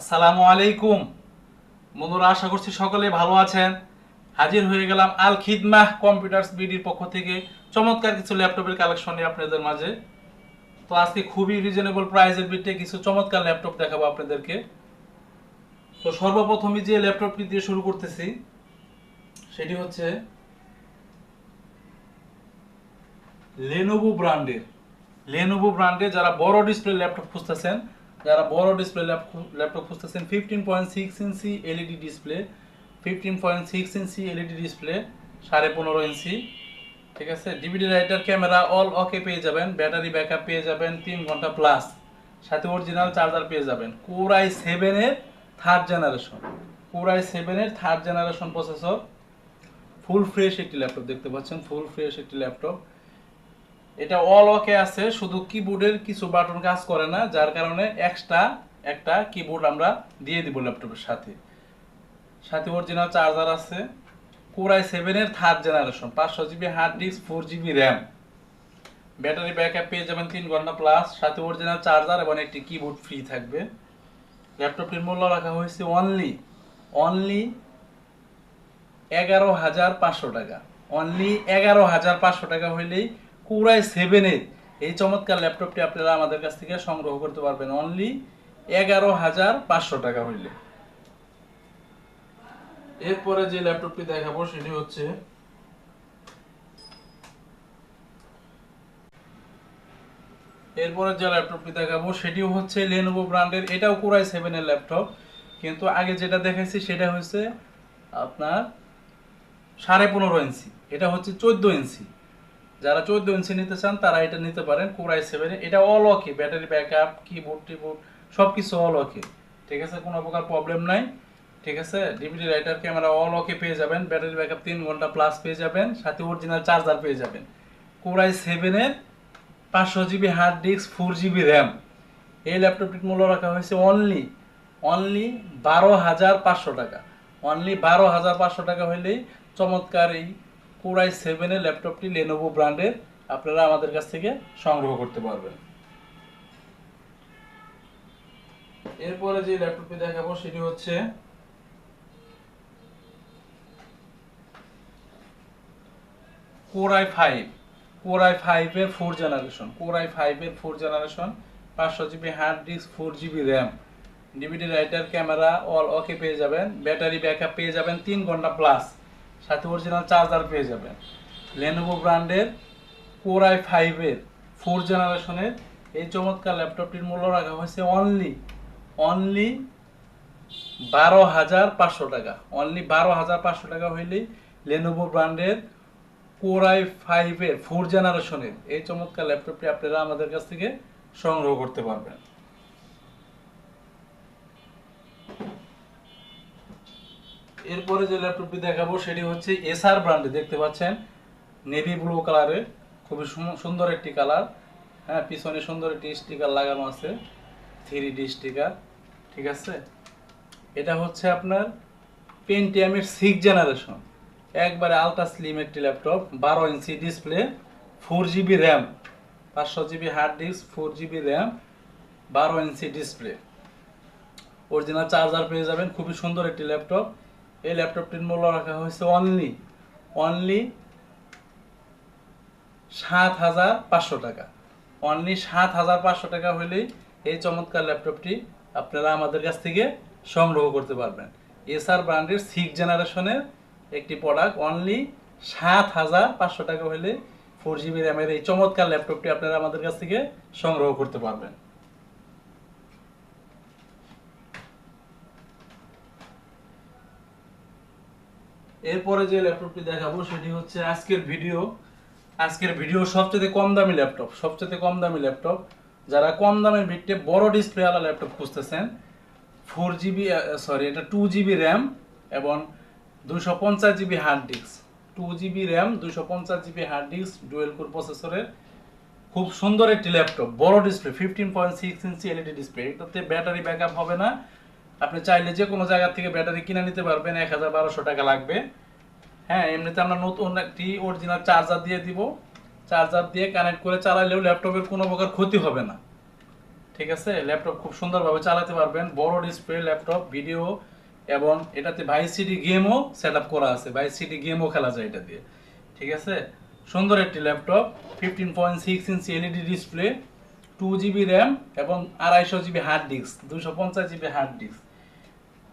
আসসালামু আলাইকুম। বন্ধুরা, আশা করছি সকলে ভালো আছেন। হাজির হয়ে গেলাম আল খিদমাহ কম্পিউটার্স বিডির পক্ষ থেকে। চমৎকার কিছু ল্যাপটপের কালেকশন নিয়ে আপনাদের মাঝে। তো আজকে খুবই রিজনেবল প্রাইসের বিটে কিছু চমৎকার ল্যাপটপ দেখাবো আপনাদেরকে। তো সর্বপ্রথমে যে ল্যাপটপটি দিয়ে শুরু করতেছি, সেটি হচ্ছে লেনোভো ব্র্যান্ডের লেনোভো ব্র্যান্ডে যারা বড় ডিসপ্লে ল্যাপটপ খুঁজতেছেন যারা বড় ডিসপ্লে ল্যাপটপ খুঁজতেছেন fifteen point six inch LED display fifteen point six inch LED display সাড়ে পনেরো ইঞ্চি ঠিক আছে? DVD writer camera all okay পেয়ে যাবেন ব্যাটারি ব্যাকআপ পেয়ে যাবেন, তিন ঘণ্টা প্লাস সাথে অরিজিনাল চার্জার পেয়ে যাবেন। কোরাই সেভেনের থার্ড জেনারেশন কোরাই সেভেনের third generation processor full fresh একটি ল্যাপটপ দেখতে পাচ্ছেন ফুল ফ্রেশ একটি ল্যাপটপ। এটা অল ওকে আছে, শুধু কিবোর্ডের কিছু বাটন কাজ করে না, যার কারণে এক্সট্রা একটা কিবোর্ড আমরা দিয়ে দিব ল্যাপটপের সাথে। সাথে অরিজিনাল চার্জার আছে কোরাই সেভেনের থার্ড জেনারেশন পাঁচশো GB hard disk four GB RAM battery backup পেয়ে যাবেন তিন ঘণ্টা প্লাস সাথে অরিজিনাল চার্জার এবং একটি কিবোর্ড ফ্রি থাকবে। ল্যাপটপটির মূল্য রাখা হয়েছে অনলি অনলি এগারো হাজার পাঁচশো টাকা। অনলি এগারো হাজার পাঁচশো টাকা হইলেই কুরাই সেভেনের এই চমৎকার ল্যাপটপটি আপনারা আমাদের কাছ থেকে সংগ্রহ করতে পারবেন অনলি এগারো হাজার পাঁচশো টাকা হইলে। এরপরে যে ল্যাপটপটি দেখাবো সেটি হচ্ছে এরপরে যে ল্যাপটপটি দেখাবো সেটিও হচ্ছে লেনোভো ব্র্যান্ডের এটাও কোরাই সেভেনের ল্যাপটপ কিন্তু আগে যেটা দেখাইছি সেটা হচ্ছে আপনার সাড়ে পনেরো ইঞ্চি এটা হচ্ছে চোদ্দ ইঞ্চি যারা চোদ্দ ইঞ্চি নিতে চান, তারা এটা নিতে পারেন, কোরাই সেভেনে এটা all okay battery backup keyboard টিবোর্ড সব কিছু অল ওকে ঠিক আছে? কোনো প্রকার প্রবলেম নাই। ঠিক আছে? DVD writer camera all okay পেয়ে যাবেন। ব্যাটারি ব্যাকআপ তিন ঘণ্টা প্লাস পেয়ে যাবেন। সাথে অরিজিনাল চার্জার পেয়ে যাবেন। কোরাই সেভেনের পাঁচশো GB hard disk four GB RAM এই ল্যাপটপটির মূল্য রাখা হয়েছে অনলি অনলি বারো হাজার পাঁচশো টাকা। অনলি বারো হাজার পাঁচশো টাকা হইলেই চমৎকার এই কোরাই সেভেনের ল্যাপটপটি লেনোভো ব্র্যান্ডের আপনারা আমাদের কাছ থেকে সংগ্রহ করতে পারবেন। এরপরে যে ল্যাপটপটি দেখাবো সেটি হচ্ছে core i five core i ফাইভের ফোর জেনারেশন কোরাই ফাইভের ফোর জেনারেশন পাঁচশো GB hard disk four GB RAM DVD writer camera all okay পেয়ে যাবেন। ব্যাটারি ব্যাকআপ পেয়ে যাবেন তিন ঘণ্টা প্লাস সাথে অরিজিনাল চার্জার পেয়ে যাবেন। লেনোভো ব্র্যান্ডের কোর আই ফাইভের ফোর জেনারেশনের এই চমৎকার ল্যাপটপটির মূল্য রাখা হয়েছে অনলি অনলি বারো হাজার পাঁচশো টাকা। অনলি বারো হাজার পাঁচশো টাকা হইলেই লেনোভো ব্র্যান্ডের কোরাই ফাইভের ফোর জেনারেশনের এই চমৎকার ল্যাপটপটি আপনারা আমাদের কাছ থেকে সংগ্রহ করতে পারবেন। এরপরে যে ল্যাপটপটি দেখাবো, সেটি হচ্ছে এসআর ব্র্যান্ডে দেখতে পাচ্ছেন? নেভি ব্লু কালারের খুবই সুন্দর একটি কালার হ্যাঁ পিছনে সুন্দর একটি স্টিকার লাগানো আছে থ্রি ডি স্টিকার ঠিক আছে? এটা হচ্ছে আপনার পেন্টিয়ামের সিক্স জেনারেশন একবারে আলট্রা স্লিম একটি ল্যাপটপ বারো inch display four GB RAM পাঁচশো GB hard disk four GB RAM বারো ইঞ্চি ডিসপ্লে অরিজিনাল চার্জার পেয়ে যাবেন, খুবই সুন্দর একটি ল্যাপটপ এই ল্যাপটপটির মূল্য রাখা হয়েছে অনলি অনলি সাত হাজার পাঁচশো টাকা। অনলি সাত হাজার পাঁচশো টাকা হলেই এই চমৎকার ল্যাপটপটি আপনারা আমাদের কাছ থেকে সংগ্রহ করতে পারবেন। এসআর ব্র্যান্ডের সিক্স জেনারেশনের একটি প্রোডাক্ট অনলি সাত হাজার পাঁচশো টাকা হলে ফোর জিবি র্যামের এই চমৎকার ল্যাপটপটি আপনারা আমাদের কাছ থেকে সংগ্রহ করতে পারবেন। এরপরে যে ল্যাপটপটি দেখাবো সেটি হচ্ছে আজকের ভিডিও। আজকের ভিডিও সবচেয়ে কম দামি ল্যাপটপ, সবচেয়ে কম দামি ল্যাপটপ। যারা কম দামের ভিত্তিতে বড় ডিসপ্লে ওয়ালা ল্যাপটপ খুঁজতেছেন ফোর জিবি সরি এটা টু জিবি র্যাম এবং দুশো পঞ্চাশ GB hard disk two GB RAM দুশো পঞ্চাশ GB hard disk dual core প্রসেসরের খুব সুন্দর একটি ল্যাপটপ, বড় display fifteen point six inch LED display এটাতে ব্যাটারি ব্যাকআপ হবে না আপনি চাইলে যে কোনো জায়গা থেকে ব্যাটারি কিনে নিতে পারবেন এক হাজার বারোশো টাকা লাগবে। হ্যাঁ এমনিতে আমরা নতুন একটি অরিজিনাল চার্জার দিয়ে দিব। চার্জার দিয়ে কানেক্ট করে চালাইলেও ল্যাপটপের কোনো প্রকার ক্ষতি হবে না। ঠিক আছে? ল্যাপটপ খুব সুন্দরভাবে চালাতে পারবেন। বড় ডিসপ্লে ল্যাপটপ ভিডিও এবং এটাতে ভাই সিডি গেমও সেট আপ করা আছে। ভাই সিডি গেমও খেলা যায় এটা দিয়ে। ঠিক আছে? সুন্দর একটি laptop fifteen point six inch LED display two GB RAM এবং আড়াইশো জিবি হার্ড ডিস্ক দুশো পঞ্চাশ জিবি হার্ড ডিস্ক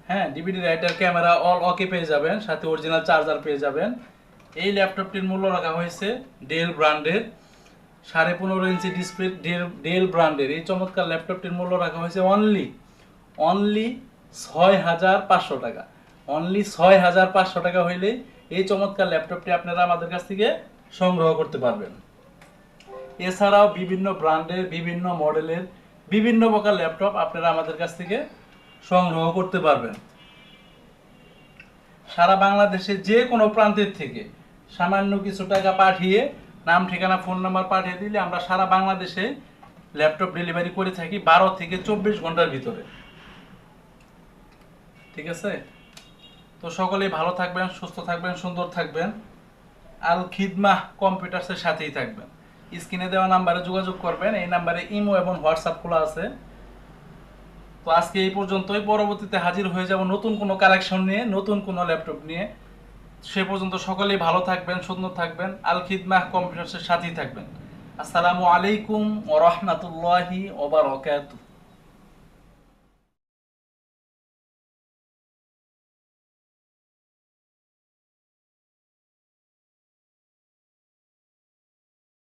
হ্যাঁ DVD writer camera all okay পেয়ে যাবেন, সাথে অরিজিনাল চার্জার পেয়ে যাবেন। এই ল্যাপটপটির মূল্য রাখা হয়েছে ডেল ব্র্যান্ডের সাড়ে পনেরো ইঞ্চি ডিসপ্লে ডেল ডেল ব্র্যান্ডের এই চমৎকার ল্যাপটপটির মূল্য রাখা হয়েছে অনলি অনলি ছয় হাজার পাঁচশো টাকা। অনলি ছয় হাজার পাঁচশো টাকা হইলে এই চমৎকার ল্যাপটপটি আপনারা আমাদের কাছ থেকে সংগ্রহ করতে পারবেন। এছাড়াও বিভিন্ন ব্র্যান্ডের বিভিন্ন মডেলের বিভিন্ন প্রকার ল্যাপটপ আপনারা আমাদের কাছ থেকে সংগ্রহ করতে পারবেন। সারা বাংলাদেশে যে কোনো প্রান্তের থেকে সামান্য কিছু টাকা পাঠিয়ে, নাম, ঠিকানা, ফোন নাম্বার পাঠিয়ে দিলে আমরা সারা বাংলাদেশে ল্যাপটপ ডেলিভারি করে থাকি বারো থেকে চব্বিশ ঘণ্টার ভিতরে। ঠিক আছে? তো সকলেই ভালো থাকবেন, সুস্থ থাকবেন, সুন্দর থাকবেন। আল খিদমাহ কম্পিউটার্সের সাথেই থাকবেন। স্ক্রিনে দেওয়া নাম্বারে যোগাযোগ করবেন, এই নাম্বারে ইমো এবং হোয়াটসঅ্যাপ খোলা আছে। তো আজকে এই পর্যন্তই। পরবর্তীতে হাজির হয়ে যাব নতুন কোনো কালেকশন নিয়ে, নতুন কোনো ল্যাপটপ নিয়ে। সে পর্যন্ত সকলেই ভালো থাকবেন, সুন্দর থাকবেন। আল খিদমাহ কম্পিউটার্সের সাথেই থাকবেন। আসসালামু আলাইকুম ওরহমতুল্লাহি ওবারকাতুহ